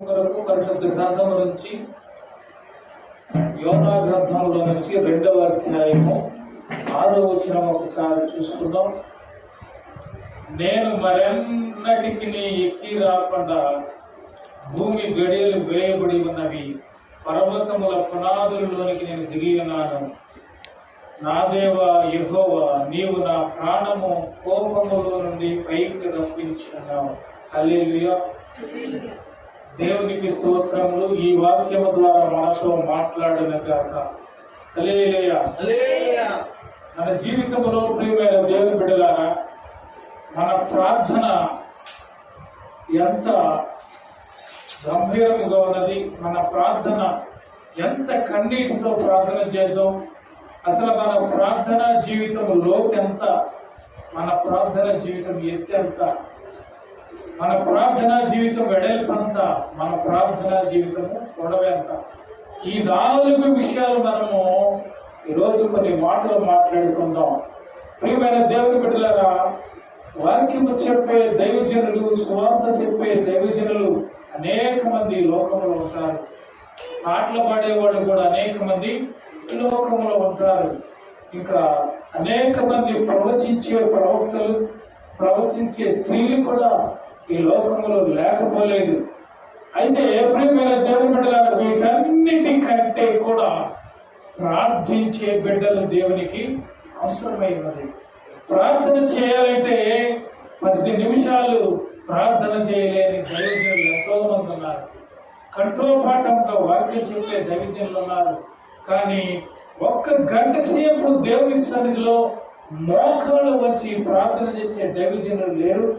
వరకు పరిశుద్ధ గ్రంథం నుంచి యోనా గ్రంథంలో నుంచి రెండవ అధ్యాయము ఆరో వచ్చిన ఒకసారి చూసుకుందాం. నేను మరెన్నటికి ఎక్కి రాకుండా భూమి గడియలు వేయబడి ఉన్నవి పర్వతముల పునాదులలోనికి నేను దిగి ఉన్నాను. నా దేవ యహోవ నీవు నా ప్రాణము కోపములో నుండి పైకి రప్పించున్నావు హల్లెలూయా. దేవునికి స్తోత్రములు ఈ వాక్యము ద్వారా మనతో మాట్లాడిన హల్లెలూయా. మన జీవితంలో ప్రియమైన దేవుని బిడ్డలారా మన ప్రార్థన ఎంత గంభీరముగా ఉన్నది మన ప్రార్థన ఎంత కన్నీటితో ప్రార్థన చేద్దాం. అసలు మన ప్రార్థన జీవితం లోతు ఎంత మన ప్రార్థన జీవితం ఎత్తు ఎంత మన ప్రార్థన జీవితం వెడల్పంత మన ప్రార్థన జీవితము పొడవెంత ఈ నాలుగు విషయాలు మనము ఈరోజు కొన్ని మాటలు మాట్లాడుకుందాం. ప్రియమైన దేవుని బిడ్డలారా వాక్యము చెప్పే దైవజనులు స్వార్థ చెప్పే దైవజనులు అనేక మంది లోకంలో ఉంటారు. పాటలు పాడేవాళ్ళు కూడా అనేక మంది లోకంలో ఉంటారు. ఇంకా అనేక మంది ప్రవచించే ప్రవక్తలు ప్రవచించే స్త్రీలు కూడా ఈ లోకంలో లేకపోలేదు. అయితే ప్రియమైన దేవుని బిడ్డల వీటన్నిటికంటే కూడా ప్రార్థించే బిడ్డలు దేవునికి అవసరమైనది. ప్రార్థన చేయాలంటే పది నిమిషాలు ప్రార్థన చేయలేని దైవజనులు ఎంతో మంది ఉన్నారు. కంఠోపాఠంగా వాక్యం చెప్పే దైవజనులు ఉన్నారు. కానీ ఒక్క గంట సేపు దేవుని సన్నిధిలో మోకాళ్ళు వచ్చి ప్రార్థన చేసే దైవజనులు లేరు.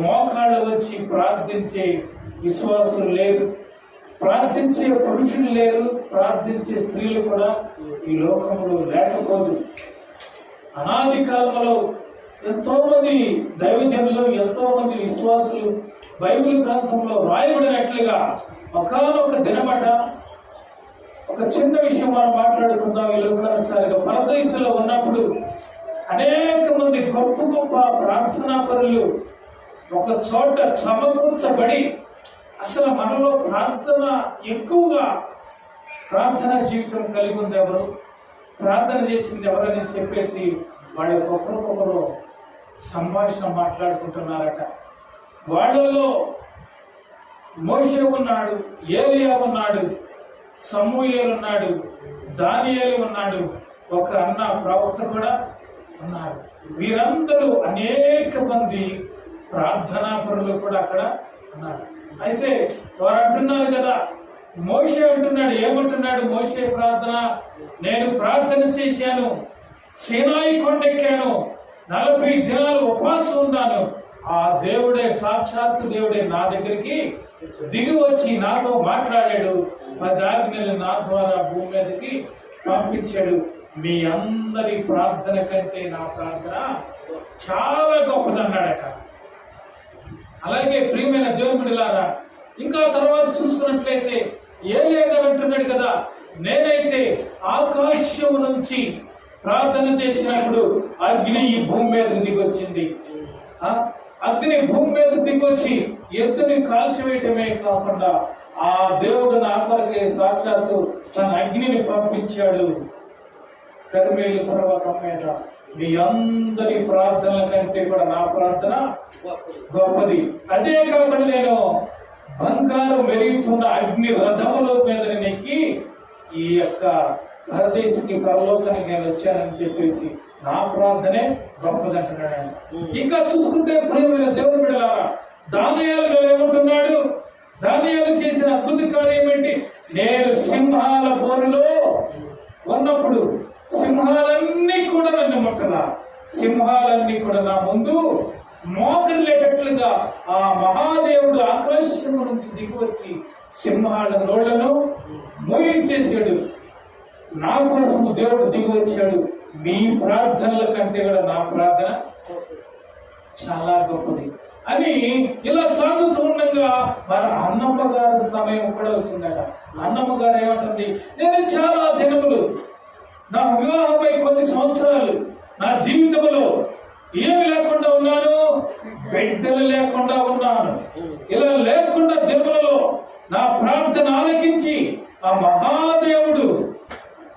మోకాళ్ళు వచ్చి ప్రార్థించే విశ్వాసులు లేరు. ప్రార్థించే పురుషులు లేరు. ప్రార్థించే స్త్రీలు కూడా ఈ లోకంలో లేకపోదు. అనాది కాలంలో ఎంతోమంది దైవజనులు ఎంతోమంది విశ్వాసులు బైబిల్ గ్రంథంలో రాయబడినట్లుగా ఒకనొక దినమట ఒక చిన్న విషయం మనం మాట్లాడుకుందాం. ఈ లోకానుసారిగా పరదేశంలో ఉన్నప్పుడు అనేక మంది గొప్ప గొప్ప ప్రార్థనా పనులు ఒక చోట సమకూర్చబడి అసలు మనలో ప్రార్థన ఎక్కువగా ప్రార్థన జీవితం కలిగి ఉంది ఎవరు? ప్రార్థన చేసింది ఎవరని చెప్పేసి వాళ్ళ ఒకరికొకరు సంభాషణ మాట్లాడుకుంటున్నారట. వాళ్ళలో మోషే ఉన్నాడు ఏలియా ఉన్నాడు సమూయేలు ఉన్నాడు దానియేలు ఉన్నాడు ఒక అన్న ప్రవక్త కూడా ఉన్నారు. వీరందరూ అనేక మంది ప్రార్థనా పరులు కూడా అక్కడ ఉన్నారు. అయితే వారు అంటున్నారు కదా మోషే అంటున్నాడు ఏమంటున్నాడు? మోషే ప్రార్థన నేను ప్రార్థన చేశాను సీనాయి కొండెక్కాను నలభై దినాలు ఉపవాసం ఉన్నాను. ఆ దేవుడే సాక్షాత్తు దేవుడే నా దగ్గరికి దిగి వచ్చి నాతో మాట్లాడాడు. మా ఆజ్ఞలు నా ద్వారా భూమి మీదకి పంపించాడు. మీ అందరి ప్రార్థన కంటే నా ప్రార్థన చాలా గొప్పదన్నాడట. అలాగే ప్రియమైన దేవుడిలారా ఇంకా తర్వాత చూసుకున్నట్లయితే ఏలియా గారు అంటున్నాడు కదా నేనైతే ఆకాశం నుంచి ప్రార్థన చేసినప్పుడు అగ్ని ఈ భూమి మీద దిగొచ్చింది. అగ్ని భూమి మీద దిగొచ్చి ఎత్తుని కాల్చివేయటమే కాకుండా ఆ దేవుడు నా కొరకే సాక్షాత్తు తన అగ్నిని పంపించాడు. కర్మేలు పర్వతం మీద. మీ అందరి ప్రార్థనల కంటే కూడా నా ప్రార్థన గొప్పది. అదే కాకుండా నేను బంగారు వెలుగుతున్న అగ్ని రథముల మీద నెక్కి ఈ యొక్క పరదేశికి పరలోకానికి నేను వచ్చానని చెప్పేసి నా ప్రార్థనే గొప్పదంటున్నాడు. ఆయన ఇంకా చూసుకుంటే ప్రేమైన దేవుడు బిడ్డలారా దానియాలు గారు ఏమంటున్నాడు? దానియాలు చేసిన అద్భుత కార్యం ఏంటి? నేను సింహాల బోరులో ఉన్నప్పుడు సింహాలన్నీ కూడా నన్ను ముట్టరా సింహాలన్నీ కూడా నా ముందు మోకరిల్లేటట్లుగా ఆ మహాదేవుడు ఆకాశము నుంచి దిగివచ్చి సింహాల నోళ్ళను మోయించేశాడు. నా కోసము దేవుడు దిగివచ్చాడు. మీ ప్రార్థనల కంటే కూడా నా ప్రార్థన చాలా గొప్పది. అని ఇలా సాగుతూ ఉండగా మన అన్నమ్మ గారి సమయం కూడా వచ్చిందట. అన్నమ్మ గారు ఏమంటుంది? నేను చాలా దినములు నా వివాహమై కొన్ని సంవత్సరాలు నా జీవితంలో ఏమి లేకుండా ఉన్నాను బిడ్డలు లేకుండా ఉన్నాను. ఇలా లేకుండా దినములలో నా ప్రార్థన ఆలకించి ఆ మహాదేవుడు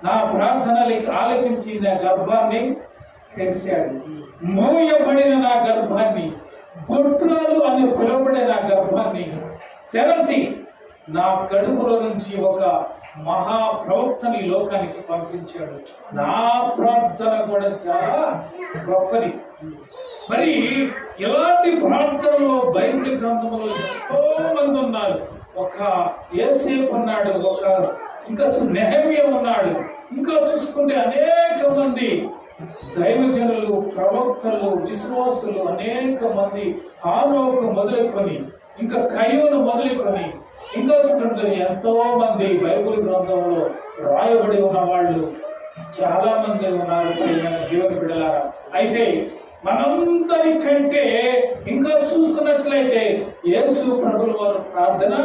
నా ప్రార్థనలు ఆలకించి నా గర్భాన్ని తెరిచాడు. మూయబడిన నా గర్భాన్ని గొట్టురాలు అని పిలువబడే నా గర్భాన్ని తెరసి నా కడుపులో నుంచి ఒక మహా ప్రవక్తని లోకానికి పంపించాడు. నా ప్రార్థన కూడా చాలా గొప్పది. మరి ఇలాంటి ప్రార్థనలో బైబిల్ గ్రంథంలో ఎంతో మంది ఉన్నారు. ఒక ఏసేపు ఉన్నాడు ఒక ఇంకా నెహమ్య ఉన్నాడు. ఇంకా చూసుకుంటే అనేక మంది దైవజనులు ప్రవక్తలు విశ్వాసులు అనేక మంది ఆరోగ్యం మొదలుకొని ఇంకా కయ్యూను మొదలుకొని ఇంకా చూసుకుంటే ఎంతో మంది బైబుల్ గ్రంథంలో రాయబడి ఉన్నవాళ్ళు చాలా మంది ఉన్నారు జీవన బిడ్డలారా. అయితే మనందరికంటే ఇంకా చూసుకున్నట్లయితే యేసు ప్రభుల వారి ప్రార్థన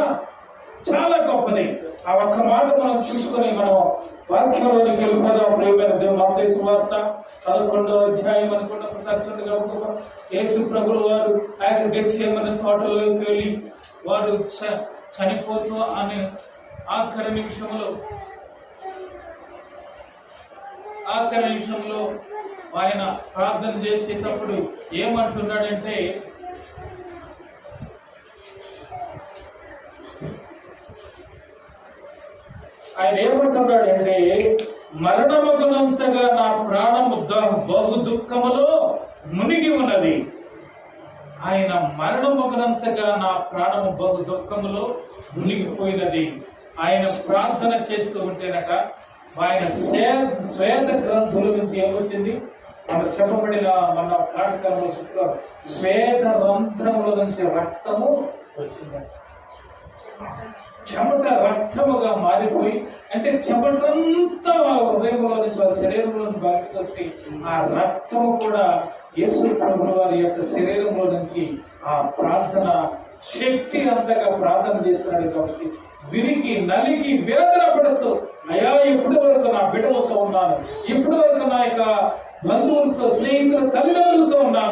చాలా గొప్పది. ఆ ఒక్క మాట మనం చూసుకొని మనం వాక్యంలోనికి వెళ్ళిపోదాం. ప్రియమైన దేవుడు వార్త పదకొండో అధ్యాయం అనుకుంటే ఒకసారి చూడండి యేసు ప్రభుల వారు ఆయన గెచ్చేమన్న తోటలోకి వెళ్ళి వారు చనిపోతూ అని ఆఖరి నిమిషంలో ఆఖరి నిమిషంలో ఆయన ప్రార్థన చేసేటప్పుడు ఏమంటున్నాడంటే ఆయన ఏమంటున్నాడంటే మరణమగునంతగా నా ప్రాణము బహు దుఃఖములో మునిగి ఉన్నది. ఆయన మరణముగనంతగా నా ప్రాణము బహు దుఃఖములో మునిగిపోయినది. ఆయన ప్రార్థన చేస్తూ ఉంటేనట ఆయన స్వేద స్వేద గ్రంథుల నుంచి ఏమొచ్చింది? మన చెప్పబడిన మన పాఠకాల చెప్తారు స్వేద రంధ్రముల నుంచి రక్తము వచ్చిందట చెమట రక్తముగా మారిపోయి అంటే చెమటంతా హృదయంలో నుంచి వాళ్ళ శరీరంలో నుంచి బయటకు వచ్చి ఆ రక్తము కూడా యేసు ప్రభు వారి యొక్క శరీరంలో నుంచి ఆ ప్రార్థన శక్తి అంతగా ప్రార్థన చేస్తున్నాడు కాబట్టి విరిగి నలిగి వేదన పడుతూ అయా ఇప్పటి వరకు నా బిడ్డలతో ఉన్నాను. ఇప్పటి వరకు నా యొక్క బంధువులతో స్నేహితుల తల్లిదండ్రులతో ఉన్నాను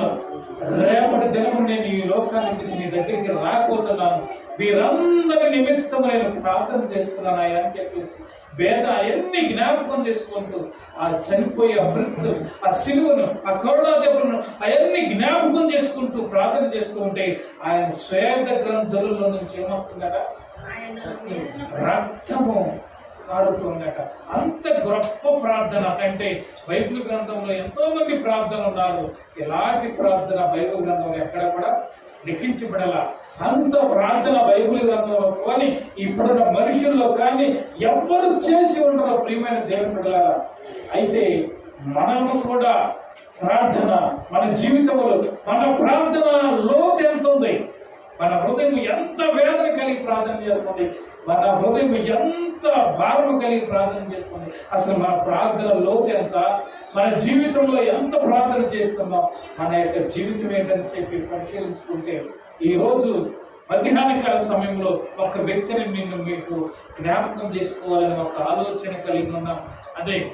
అనిపించి నీ దగ్గరికి రాకపోతున్నాను. వీరందరి నిమిత్తం నేను ప్రార్థన చేస్తున్నాను ఆయన అని చెప్పేసి వేద అవన్నీ జ్ఞాపకం చేసుకుంటూ ఆ చనిపోయే అభివృద్ధి ఆ సిలువను ఆ కరుణా దెబ్బలను అవన్నీ జ్ఞాపకం చేసుకుంటూ ప్రార్థన చేస్తూ ఉంటే ఆయన స్వేద గ్రంథులలో నుంచి ఏమవుతుందట? రక్తము. ఆడుతుందట అంత గొప్ప ప్రార్థన అంటే బైబిల్ గ్రంథంలో ఎంతో మంది ఉన్నారు. ఎలాంటి ప్రార్థన బైబిల్ గ్రంథంలో ఎక్కడ కూడా లిఖించబడలా. అంత ప్రార్థన బైబిల్ గ్రంథంలో కానీ ఇప్పుడున్న మనుషుల్లో కానీ ఎవ్వరు చేసి ఉండరు ప్రియమైన దేవుని అయితే మనము కూడా ప్రార్థన మన జీవితంలో మన ప్రార్థన లోతు ఎంత ఉంది మన హృదయం ఎంత వేదన కలిగి ప్రార్థన చేస్తుంది? మన హృదయం ఎంత భారం కలిగి ప్రార్థన చేస్తుంది? అసలు మన ప్రార్థన లోతు ఎంత? మన జీవితంలో ఎంత ప్రార్థన చేస్తున్నాం? మన యొక్క జీవితం ఏంటని చెప్పి పరిశీలించుకుంటే ఈరోజు మధ్యాహ్నకాల సమయంలో ఒక వ్యక్తిని నిన్ను మీకు జ్ఞాపకం చేసుకోవాలని ఒక ఆలోచన కలిగి ఉన్నాం. అదే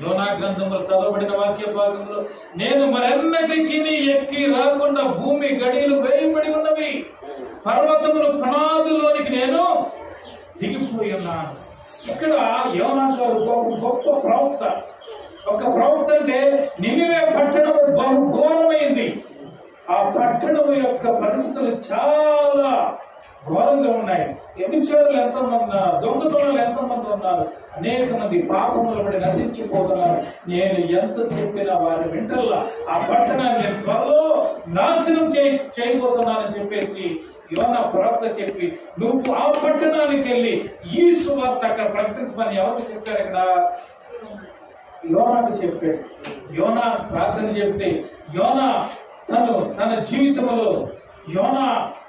యోనా గ్రంథంలో చదవబడిన వాక్య భాగంలో నేను మరెన్నటికి ఎక్కి రాకుండా భూమి గడియలు వేయబడి ఉన్నవి. పర్వతములు పునాదులోనికి నేను దిగిపోయి ఉన్నాను. ఇక్కడ యోనా గారు గొప్ప గొప్ప ప్రవక్త. ఒక ప్రవక్త అంటే నినివే పట్టణం బహు ఘోరమైంది ఆ పట్టణం యొక్క పరిస్థితులు చాలా ఘోరంగా ఉన్నాయి. వ్యభిచారులు ఎంతమంది ఉన్నారు దొంగతనాలు ఎంతమంది ఉన్నారు. అనేక మంది పాపములు పడి నశించిపోతున్నారు. నేను ఎంత చెప్పినా వారి వెంటల్లా ఆ పట్టణాన్ని నేను త్వరలో నాశనం చేయ చేయబోతున్నానని చెప్పేసి యోన ప్రవక్త చెప్పి నువ్వు ఆ పట్టణానికి వెళ్ళి ఈ సువార్త అక్కడ ప్రకటించమని ఎవరికి చెప్పారు ఇక్కడ? యోనాకు చెప్పాడు. యోనా ప్రార్థన చెప్తే యోనా తను తన జీవితంలో యోన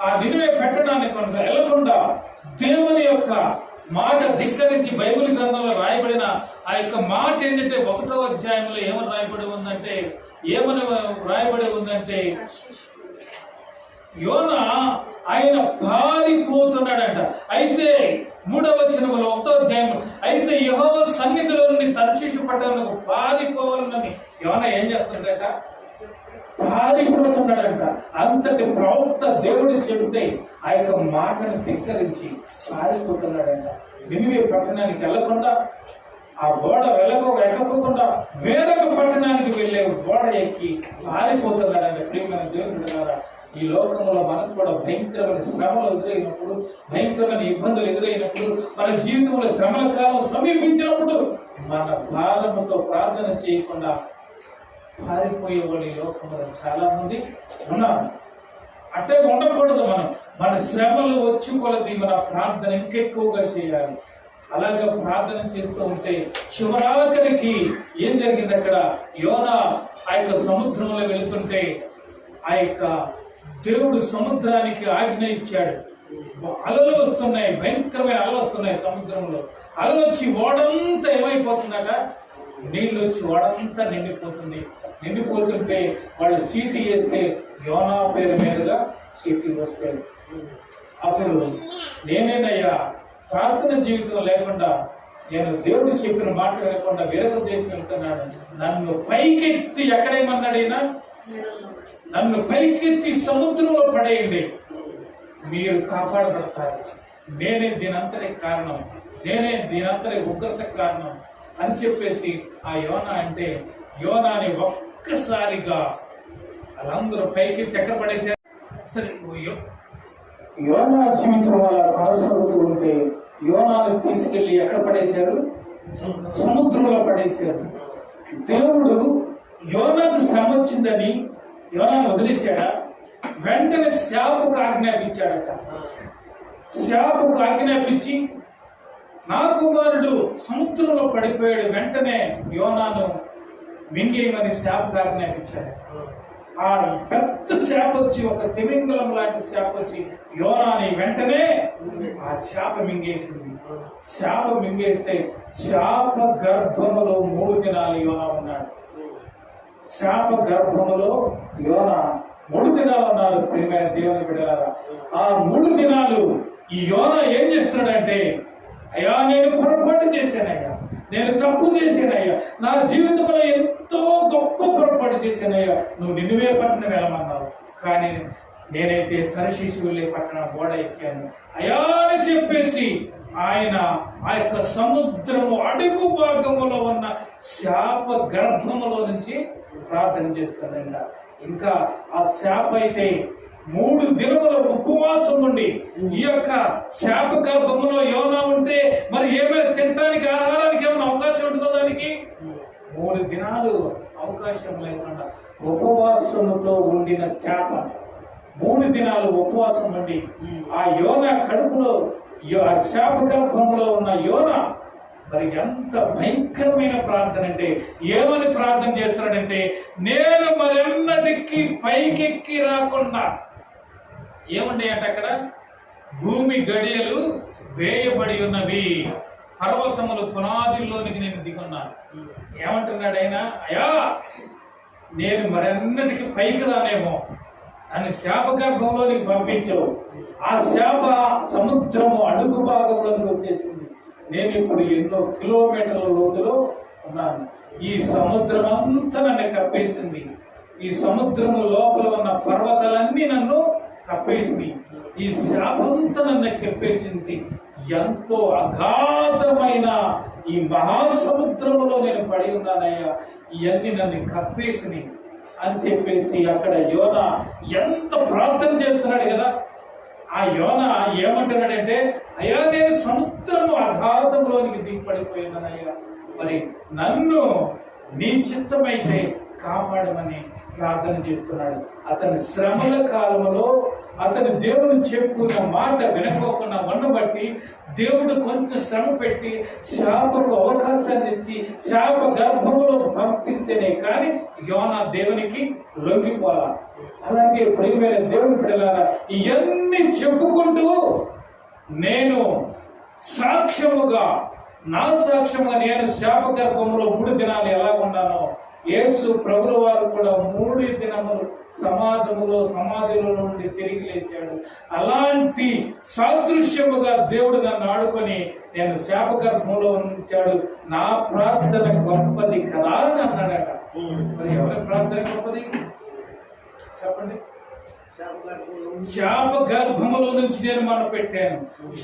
ఆ నిలువే కొంత వెళ్ళకుండా దేవుని యొక్క మాట ధిక్కరించి బైబిల్ గ్రంథంలో రాయబడిన ఆ యొక్క మాట ఏంటంటే ఒకటో అధ్యాయంలో ఏమని రాయబడి ఉందంటే ఏమని రాయబడి ఉందంటే యోన ఆయన పారిపోతున్నాడంట. అయితే మూడవ వచనములో ఒకటో అధ్యాయం అయితే యహోవ సన్నిధిలో నుండి తర్చీసు పట్టణకు పారిపోవాలని యోన ఏం చేస్తుందట? పారిపోతున్నాడంట అంతటి ప్రవక్త దేవుడు చెబితే ఆ యొక్క మాటను ధిక్కరించి పారిపోతున్నాడంట నినివే పట్టణానికి వెళ్ళకుండా ఆ గోడ వెళ్ళకో ఎక్కకుండా వేరొక పట్టణానికి వెళ్ళే గోడ ఎక్కి పారిపోతున్నాడంట ప్రియమైన దేవుడు ద్వారా ఈ లోకంలో మనకు కూడా భయంకరమైన శ్రమలు ఎదురైనప్పుడు భయంకరమైన ఇబ్బందులు ఎదురైనప్పుడు మన జీవితంలో శ్రమల కాలం సమీపించినప్పుడు మన భారముతో ప్రార్థన చేయకుండా పారిపోయే ఈ లోకంలో చాలా మంది ఉన్నారు. అట్లే ఉండకూడదు మనం. మన శ్రమలు వచ్చి కొలది మన ప్రార్థన ఇంకెక్కువగా చేయాలి. అలాగే ప్రార్థన చేస్తూ ఉంటే చివరాఖరికి ఏం జరిగింది అక్కడ? యోన ఆ యొక్క సముద్రంలో వెళుతుంటే ఆ యొక్క దేవుడు సముద్రానికి ఆజ్ఞ ఇచ్చాడు. అలలు వస్తున్నాయి భయంకరమైన అలలు వస్తున్నాయి సముద్రంలో. అలలు వచ్చి ఓడంతా ఏమైపోతుందట? నీళ్ళు వచ్చి వాడంతా నిండిపోతుంది. నిండిపోతుంటే వాళ్ళు చీటీ వేస్తే యోనా పేరు మీదుగా చీటీ వస్తాయి అప్పుడు నేనేనయ్యా ప్రార్థన జీవితం లేకుండా నేను దేవుడు చెప్పిన మాట వినకుండా వేరే దేశం వెళ్తున్నాను. నన్ను పైకెత్తి ఎక్కడేమన్నాడైనా నన్ను పైకెత్తి సముద్రంలో పడేయండి. మీరు కాపాడబడతారు. నేనే దీనంతటి కారణం. నేనే దీనంతటి ఉగ్రత కారణం. అని చెప్పేసి ఆ యోన అంటే యోనాని ఒక్కసారిగా వాళ్ళందరూ పైకి ఎక్కడ పడేసారు సరే యోనా జీవితం వల్ల కొనసాగుతూ ఉంటే యోనాను ఎక్కడ పడేశారు? సముద్రంలో పడేశారు. దేవుడు యోనాకు శ్రమ వచ్చిందని యోనాను వదిలేశాడా? వెంటనే శాపకు ఆజ్ఞాపించాడట. శాపకు ఆజ్ఞాపించి నా కుమారుడు సముద్రంలో పడిపోయాడు. వెంటనే యోనాను మింగేయమని శాపకారిని ఆజ్ఞాపించాడు ఆ పెద్ద శాప వచ్చి ఒక తిమింగలం లాంటి శాప వచ్చి యోనాని వెంటనే ఆ శాప మింగేసింది. శాప మింగేస్తే శాప గర్భములో మూడు దినాలు యోనా ఉన్నాడు. శాప గర్భములో యోన మూడు దినాలు ఉన్నారు ప్రియమైన దేవుని బిడ్డలారా ఆ మూడు దినాలు ఈ యోన ఏం చేస్తున్నాడంటే అయ్యా నేను పొరపాటు చేశానయ్యా. నేను తప్పు చేశానయ్యా. నా జీవితంలో ఎంతో గొప్ప పొరపాటు చేశానయ్యా. నువ్వు నిన్నువే పట్టణం వెళ్ళమన్నావు. కానీ నేనైతే తన వెళ్ళే పట్టణ గోడ ఎక్కాను. అయ్యా అని చెప్పేసి ఆయన ఆ యొక్క సముద్రము అడుగు భాగములో ఉన్న శాప గర్భములో నుంచి ప్రార్థన చేస్తానండి ఇంకా ఆ శాప అయితే మూడు దినముల ఉపవాసం ఉండి ఈ యొక్క శాప బొమ్మలో యోనా ఉంటే మరి ఏమైనా తినడానికి ఆహారానికి ఏమైనా అవకాశం ఉంటుందో దానికి? మూడు దినాలు అవకాశం లేకుండా ఉపవాసముతో ఉండిన చేప మూడు దినాలు ఉపవాసం ఉండి ఆ యోన కడుపులో యో- ఆ శాప గర్భంలో ఉన్న యోన మరి ఎంత భయంకరమైన ప్రార్థన అంటే ఏమని ప్రార్థన చేస్తున్నాడంటే నేను మరెన్నటికీ పైకెక్కి రాకుండా ఏముండే అంటే అక్కడ? భూమి గడియలు వేయబడి ఉన్నవి. పర్వతములు పునాదుల్లోనికి నేను దిగున్నాను. ఏమంటున్నాడు ఆయన? అయ్యా నేను మరెన్నటికి పైకి రానేమో నన్ను శాపగర్భంలోనికి పంపించవు. ఆ శాప సముద్రము అడుగు భాగంలోకి వచ్చేసింది. నేను ఇప్పుడు ఎన్నో కిలోమీటర్ల లోతులో ఉన్నాను. ఈ సముద్రం అంతా నన్ను కప్పేసింది. ఈ సముద్రము లోపల ఉన్న పర్వతాలన్నీ నన్ను కప్పేసింది. ఈ శాపంతా నన్ను కప్పేసింది. ఎంతో అగాధమైన ఈ మహాసముద్రములో నేను పడి ఉన్నానయ్యా. ఇవన్నీ నన్ను కప్పేసినాయి అని చెప్పేసి అక్కడ యోన ఎంత ప్రార్థన చేస్తున్నాడు కదా. ఆ యోన ఏమంటున్నాడంటే అయ్యా నేను సముద్రము అగాధంలోనికి దిగిపడిపోయినానయ్యా మరి నన్ను నీ చిత్తమైతే కాపాడమని ప్రార్థన చేస్తున్నాడు. అతని శ్రమల కాలంలో అతని దేవుని చెప్పుకున్న మాట వినకోకుండా ఉండబట్టి దేవుడు కొంచెం శ్రమ పెట్టి శాపకు అవకాశాన్ని ఇచ్చి శాప గర్భంలో పంపిస్తేనే కానీ యోన దేవునికి లొంగిపోవాలా అలాగే ప్రియమైన దేవుని బిడ్డలారా ఇవన్నీ చెప్పుకుంటూ నేను సాక్ష్యముగా నా సాక్ష్యముగా నేను శాప గర్భంలో మూడు దినాలు ఎలా ఉన్నానో యేసు ప్రభుల వారు కూడా మూడు దినములు సమాధములో సమాధిలో నుండి తిరిగి లేచాడు. అలాంటి సాదృశ్యముగా దేవుడు నన్ను ఆడుకొని నేను శాప గర్భంలో ఉంచాడు. నా ప్రార్థన గొప్పది కదా అని అన్నాడట. మరి ఎవరి ప్రార్థన గొప్పది? చెప్పండి. శాప గర్భములో నుంచి నేను మన పెట్టాను.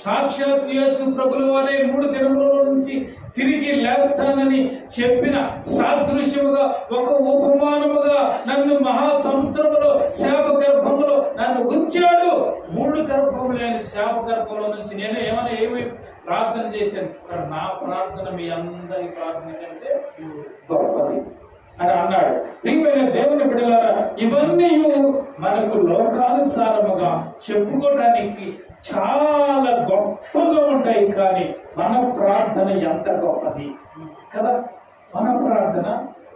సాక్షాత్ యేసు ప్రభుల వారే మూడు దినముల నుంచి తిరిగి లేస్తానని చెప్పిన సాదృశ్యముగా ఒక ఉపమానముగా నన్ను మహాసముద్రములో శాప గర్భములో నన్ను ఉంచాడు. మూడు గర్భములు లేని శాప గర్భంలో నుంచి నేను ఏమైనా ఏమి ప్రార్థన చేశాను? నా ప్రార్థన మీ అందరి ప్రార్థన కంటే గొప్పది. అని అన్నాడు. ప్రియమైన దేవుని బిడ్డలారా ఇవన్నీ మనకు లోకానుసారముగా చెప్పుకోవడానికి చాలా గొప్పగా ఉంటాయి కానీ మన ప్రార్థన ఎంత గొప్పది? కదా? మన ప్రార్థన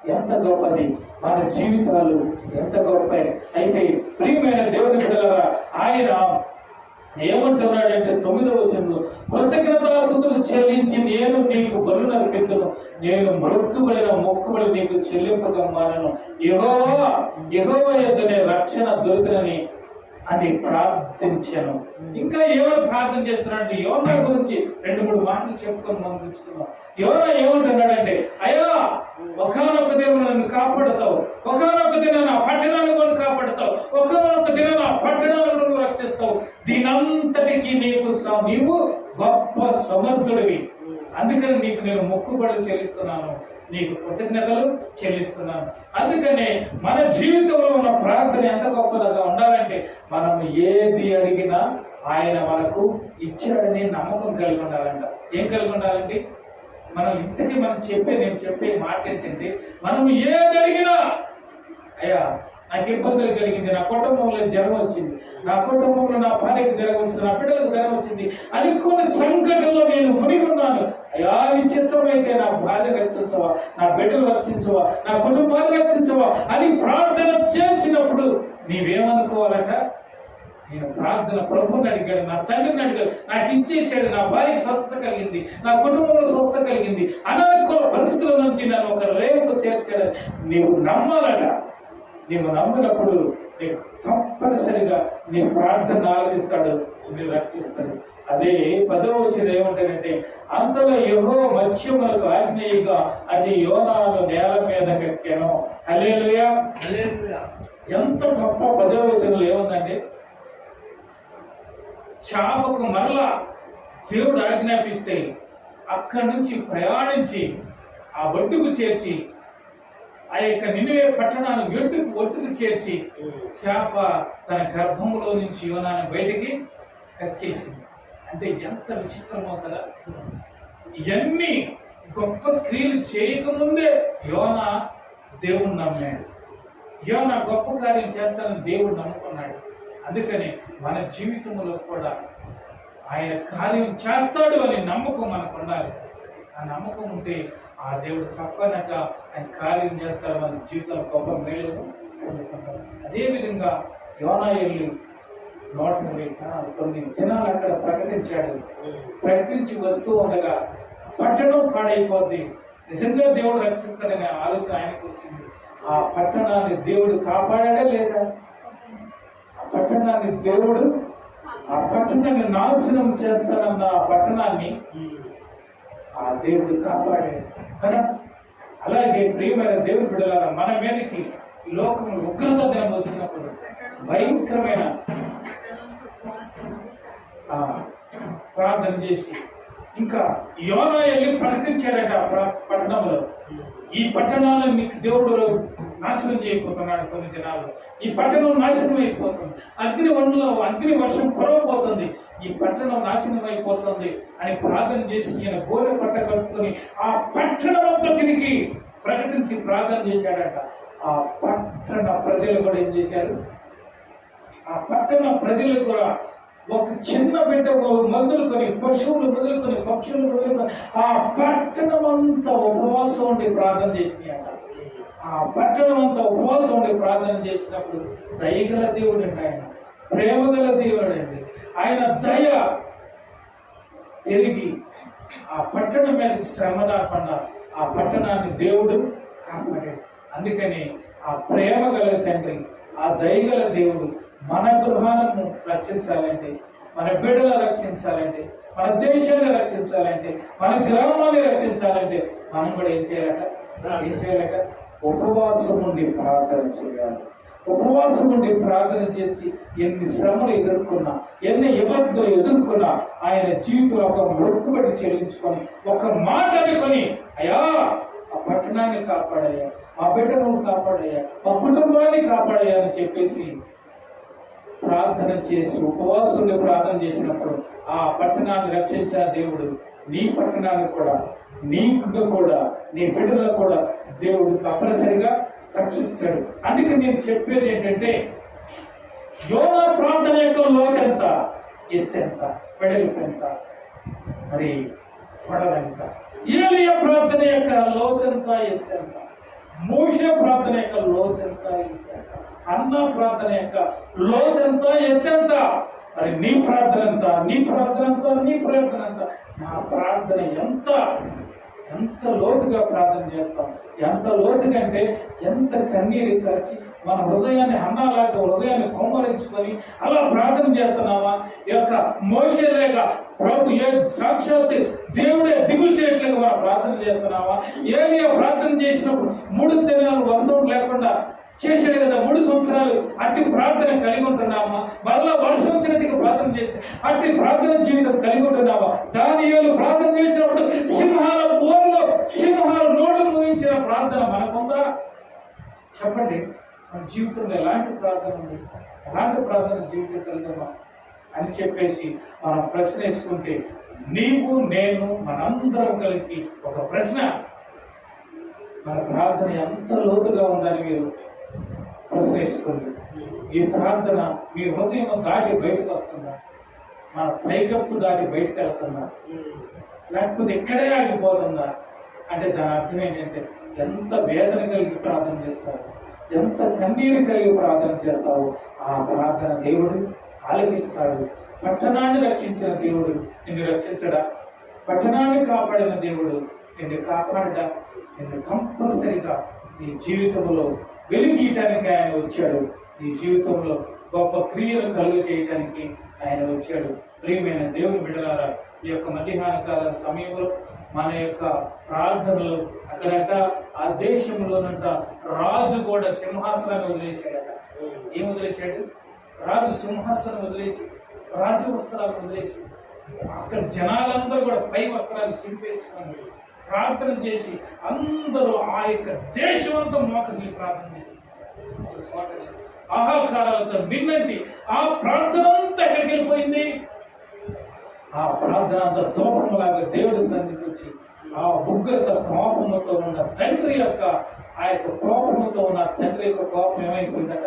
ఎంత గొప్పది? మన జీవితాలు ఎంత గొప్ప అయితే ప్రియమైన దేవుని బిడ్డలారా ఆయన ఏమంటున్నాడంటే తొమ్మిదవ వచనంలో కృతజ్ఞతాస్తుతులు చెల్లించి నేను నీకు బలు నరిపెట్టును నేను మొక్కుబడిన మొక్కుబడి నీకు చెల్లింపగా మానను యెహోవా యెహోవా యొద్దనే రక్షణ దొరికినని అని ప్రార్థించాను. ఇంకా ఏమైనా ప్రార్థన చేస్తున్నాడంటే యోనా గురించి రెండు మూడు మాటలు చెప్పుకొని మనం తెచ్చుకుందాం యోనా ఏమంటున్నాడంటే అయ్యా ఒకనొక దినం నన్ను కాపాడుతావు. ఒకనొక దినం నా పట్టణాన్ని కూడా కాపాడుతావు. ఒకనొక దినం నా పట్టణాలను కూడా రక్షిస్తావు. దీనంతటికి నీకు నీవు గొప్ప సమర్థుడివి. అందుకని నీకు నేను మొక్కుబడులు చెల్లిస్తున్నాను. నీకు కృతజ్ఞతలు చెల్లిస్తున్నాను. అందుకనే మన జీవితంలో ఉన్న ప్రార్థన ఎంత గొప్పదగా ఉండాలంటే మనం ఏది అడిగినా ఆయన మనకు ఇచ్చాడని నమ్మకం కలిగి ఉండాలంట. ఏం కలిగి ఉండాలండి? మనం ఇంతకీ మనం చెప్పే నేను చెప్పే మాట ఏంటంటే మనం ఏది అడిగినా అయ్యా నాకు ఇబ్బందులు కలిగింది. నా కుటుంబంలో జ్వరం వచ్చింది. నా కుటుంబంలో నా భార్యకు జ్వరం వచ్చింది. నా బిడ్డలకు జ్వరం వచ్చింది. అని కొన్ని సంకటంలో నేను మునిగి ఉన్నాను. అయ్యా నీ చిత్తమైతే నా భార్య రక్షించవా? నా బిడ్డలు రక్షించవా? నా కుటుంబాన్ని రక్షించవా? అని ప్రార్థన చేసినప్పుడు నీవేమనుకోవాలట? నేను ప్రార్థన ప్రభుని అడిగాడు నా తండ్రిని అడిగాడు నాకు ఇచ్చేసాడు నా భార్యకి స్వస్థత కలిగింది. నా కుటుంబంలో స్వస్థత కలిగింది. అననుకూల పరిస్థితుల నుంచి నన్ను ఒక రేపు తీర్చాడు నీవు నమ్మాలట. నీవు నమ్మినప్పుడు నీకు తప్పనిసరిగా నీ ప్రార్థన ఆలపిస్తాడు నేను రక్షిస్తాడు. అదే పదవ వచ్చిన ఏమంటారంటే అంతలో యహో మత్స్యములకు ఆజ్ఞేయుగా అది యోనాను నేల మీద కక్కాను. హల్లెలూయా. ఎంత గొప్ప పదవ వచనంలో ఏముందంటే చాపకు మరలా దేవుడు ఆజ్ఞాపిస్తే అక్కడి నుంచి ప్రయాణించి ఆ ఒడ్డుకు చేర్చి ఆ యొక్క నినివే పట్టణాన్ని ఒడ్డుకు ఒడ్డుకు చేర్చి చేప తన గర్భంలో నుంచి యోనాన్ని బయటికి కక్కేసింది. అంటే ఎంత విచిత్రమో కదా ఇవన్నీ గొప్ప క్రియలు చేయకముందే యోన దేవుణ్ణి నమ్మాడు. యోన గొప్ప కార్యం చేస్తానని దేవుడు నమ్ముకున్నాడు. అందుకని మన జీవితంలో కూడా ఆయన కార్యం చేస్తాడు అనే నమ్మకం మనకు ఉండాలి. ఆ నమ్మకం ఉంటే ఆ దేవుడు తప్పనక ఆయన కార్యం చేస్తాడు మన జీవితాల గొప్ప మేలును అదేవిధంగా యోనా వెళ్ళి నోట కొన్ని దినాలు అక్కడ ప్రకటించాడు. ప్రకటించి వస్తూ ఉండగా పట్టణం పాడైపోద్ది. నిజంగా దేవుడు రక్షిస్తాడనే ఆలోచన ఆయనకు వచ్చింది. ఆ పట్టణాన్ని దేవుడు కాపాడాడే లేదా? ఆ పట్టణాన్ని దేవుడు ఆ పట్టణాన్ని నాశనం చేస్తానన్న ఆ పట్టణాన్ని ఆ దేవుడు కాపాడాడు. కదా? అలాగే ప్రియమైన దేవుడు బిడ్డలారా మన మీదకి లోకం ఉగ్రత దినం వచ్చినప్పుడు భయంకరమైన ప్రార్థన చేసి ఇంకా యోనా వెళ్ళి ప్రకటించాడట పట్టణంలో. ఈ పట్టణాలను మీకు దేవుడు నాశనం చేయబోతున్నాడు కొన్ని దినాలు ఈ పట్టణం నాశనం అయిపోతుంది. అగ్ని వండులో అగ్ని వర్షం కురవబోతుంది. ఈ పట్టణం నాశనం అయిపోతుంది అని ప్రార్థన చేసి ఈయన గోర పట్ట కలుపుకొని ఆ పట్టణం అంతా తిరిగి ప్రకటించి ప్రార్థన చేశాడట. ఆ పట్టణ ప్రజలు కూడా ఏం చేశారు? ఆ పట్టణ ప్రజలు కూడా ఒక చిన్న బిడ్డ మొదలుకొని పశువులు మొదలుకొని పక్షులు మొదలుకొని ఆ పట్టణం అంతా ఉపవాసం ఉండి ప్రార్థన చేసినాయట. ఆ పట్టణం అంతా ఉపవాసం ఉండి ప్రార్థన చేసినప్పుడు దయగల దేవుడు అండి ఆయన. ప్రేమగల దేవుడు అండి. ఆయన దయ పెరిగి ఆ పట్టణం మీద శ్రమ రాకుండా ఆ పట్టణాన్ని దేవుడు కాపాడాడు. అందుకని ఆ ప్రేమ గల తండ్రి ఆ దయగల దేవుడు మన గృహాలను రక్షించాలంటే మన బిడ్డలను రక్షించాలంటే మన దేశాన్ని రక్షించాలంటే మన గ్రామాన్ని రక్షించాలంటే మనం కూడా ఏం చేయాలట? ఏం చేయాలట? ఉపవాసం ఉండి ప్రార్థన చేయాలి. ఉపవాసం ఉండి ప్రార్థన చేసి ఎన్ని శ్రమలు ఎదుర్కొన్నా ఎన్ని ఇబ్బందులు ఎదుర్కొన్నా ఆయన జీవితంలో ఒక మొక్కుబడి చెల్లించుకొని ఒక మాట అనుకొని అయ్యా ఆ పట్టణాన్ని కాపాడయ్యా మా బిడ్డను కాపాడయ్యా మా కుటుంబాన్ని కాపాడయ్యా అని చెప్పేసి ప్రార్థన చేసి ఉపవాసుని ప్రార్థన చేసినప్పుడు ఆ పట్టణాన్ని రక్షించిన దేవుడు నీ పట్టణాన్ని కూడా నీకు కూడా నీ బిడ్డలను కూడా దేవుడు తప్పనిసరిగా రక్షిస్తాడు. అందుకే నేను చెప్పేది ఏంటంటే యోన ప్రార్థన యొక్క లోకెంత ఎత్తెంత వెడల్పు ఎంత? మరి పొడవెంత ఏలియ ప్రార్థన యొక్క లోతెంత ఎత్తెంత మోషే ప్రార్థన యొక్క లోతెంత ఎత్తెంత అన్న ప్రార్థన యొక్క లోతెంత ఎత్తెంత మరి నీ ప్రార్థన ఎంత? నీ ప్రార్థన ఎంత? నీ ప్రార్థన ఎంత? నా ప్రార్థన ఎంత? ఎంత లోతుగా ప్రార్థన చేస్తాం? ఎంత లోతుగా అంటే ఎంత కన్నీరు ఖర్చి మన హృదయాన్ని అన్నాలాగా హృదయాన్ని కొమ్మరించుకొని అలా ప్రార్థన చేస్తున్నామా? యొక్క మోసలేక ప్రభు ఏ సాక్షాత్ దేవుడే దిగులు చేయట్లేక మనం ప్రార్థన చేస్తున్నామా? ఏలియా ప్రార్థన చేసినప్పుడు మూడు తెనాలు వర్షం లేకుండా చేశాడు కదా మూడు సంవత్సరాలు అట్టి ప్రార్థన కలిగి ఉంటున్నామా మరలా వర్షం వచ్చినట్టుగా ప్రార్థన చేస్తే అట్టి ప్రార్థన జీవితం కలిగి ఉంటున్నావా? దాని ఏళ్ళు ప్రార్థన చేసినప్పుడు సింహాల పోరులో సింహాల నోడు ముగించిన ప్రార్థన మనకుందా? చెప్పండి మన జీవితంలో ఎలాంటి ప్రార్థన ఉంది? ఎలాంటి ప్రార్థన జీవితం కలిగమా అని చెప్పేసి మనం ప్రశ్న వేసుకుంటే నీవు నేను మనందరం కలిగి ఒక ప్రశ్న. మన ప్రార్థన ఎంత లోతుగా ఉండాలి మీరు? ప్రశ్నిస్తుంది. ఈ ప్రార్థన మీ హృదయం దాటి బయటకు వస్తుందా? మన పైకప్పు దాటి బయటకు వెళ్తుందా? లేకపోతే ఇక్కడే ఆగిపోతుందా? అంటే దాని అర్థం ఏంటంటే ఎంత వేదన కలిగి ప్రార్థన చేస్తావు? ఎంత కన్నీరు కలిగి ప్రార్థన చేస్తావు? ఆ ప్రార్థన దేవుడు ఆలకిస్తాడు. పట్టణాన్ని రక్షించిన దేవుడు నిన్ను రక్షించడా? పట్టణాన్ని కాపాడిన దేవుడు నిన్ను కాపాడడా? నిన్ను కంపల్సరిగా నీ జీవితంలో వెలిగీయటానికి ఆయన వచ్చాడు. నీ జీవితంలో గొప్ప క్రియలు కలుగు చేయటానికి ఆయన వచ్చాడు. ప్రియమైన దేవుని బిడ్డలారా ఈ యొక్క మధ్యాహ్న కాల సమయంలో మన యొక్క ప్రార్థనలు అక్కడట ఆ దేశంలోనంట రాజు కూడా సింహాసనాన్ని వదిలేశాడట. ఏం వదిలేశాడు? రాజు సింహాసనం వదిలేసి రాజు వస్త్రాలు వదిలేసి అక్కడ జనాలందరూ కూడా పై వస్త్రాలు సింపేసుకొని ప్రార్థన చేసి అందరూ ఆ యొక్క దేశం అంతా మోకరిల్లి ప్రార్థన ఆహాకారాలతో విన్నంటి ఆ ప్రార్థన అంతా ఎక్కడికి వెళ్ళిపోయింది? ఆ ప్రార్థన అంతా తోపంలాగా దేవుడి సన్నిధి వచ్చి ఆ ఉగ్రత కోపముతో ఉన్న తండ్రి యొక్క ఆ యొక్క కోపముతో ఉన్న తండ్రి యొక్క కోపం ఏమైపోయిందట?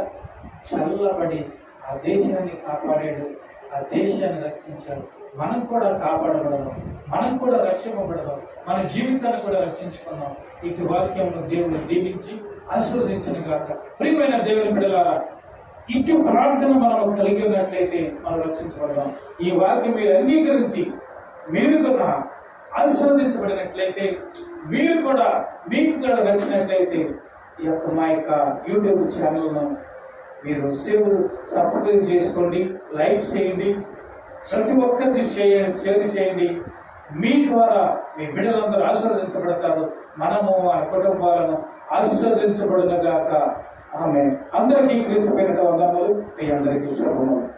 చల్లబడి ఆ దేశాన్ని కాపాడాడు ఆ దేశాన్ని రక్షించాడు. మనం కూడా కాపాడబడదాం మనం కూడా రక్షింపబడదాం మన జీవితాన్ని కూడా రక్షించుకుందాం. ఇటు వాక్యంలో దేవుడు దీవించి ఆశీర్వదించిన గాక ప్రియమైన దేవుని బిడలారా ఇటు ప్రార్థన మనం కలిగి ఉన్నట్లయితే మనం రక్షించబడదాం. ఈ వాక్యం మీరు అంగీకరించి మీరు కూడా ఆశీర్వదించబడినట్లయితే మీరు కూడా మీకు కూడా నచ్చినట్లయితే ఈ యొక్క మా యొక్క యూట్యూబ్ ఛానల్ను మీరు సేవ్ సబ్స్క్రైబ్ చేసుకోండి లైక్ చేయండి ప్రతి ఒక్కరికి చేయండి షేర్ చేయండి. మీ ద్వారా మీ బిడ్డలందరూ ఆశీర్వదించబడతారు. మనము మన కుటుంబాలను ఆశీర్వదించబడిన గాక. ఆమె అందరికీ క్రీస్తు పేరిట వందనాలు. మీ అందరికీ శుభములు.